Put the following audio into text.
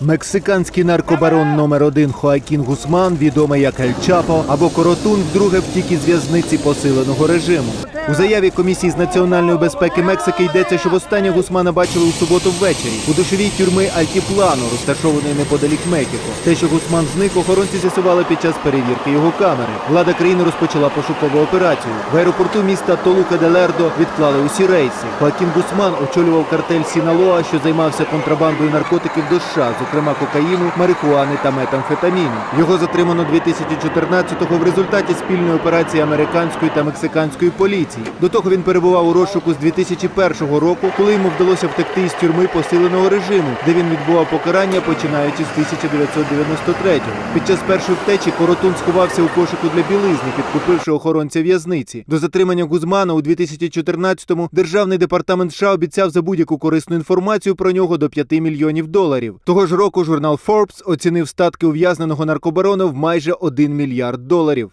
Мексиканський наркобарон номер 1 Хоакін Гусман, відомий як Ель Чапо або Коротун, вдруге втік із в'язниці посиленого режиму. У заяві комісії з національної безпеки Мексики йдеться, що востаннє Гусмана бачили у суботу ввечері у душовій тюрми Альтіплано, розташованої неподалік Мехіко. Те, що Гусман зник, охоронці з'ясували під час перевірки його камери. Влада країни розпочала пошукову операцію. В аеропорту міста Толука де Лердо відклали усі рейси. Хоакін Гусман очолював картель Сіналоа, що займався контрабандою наркотиків до США, зокрема кокаїну, марихуани та метамфетаміну. Його затримано 2014-го в результаті спільної операції американської та мексиканської поліції. До того він перебував у розшуку з 2001 року, коли йому вдалося втекти із тюрми посиленого режиму, де він відбував покарання починаючи з 1993-го. Під час першої втечі Коротун сховався у кошику для білизни, підкупивши охоронця в'язниці. До затримання Гузмана у 2014-му державний департамент США обіцяв за будь-яку корисну інформацію про нього до 5 мільйонів доларів. Того ж року журнал Forbes оцінив статки ув'язненого наркобарона в майже 1 мільярд доларів.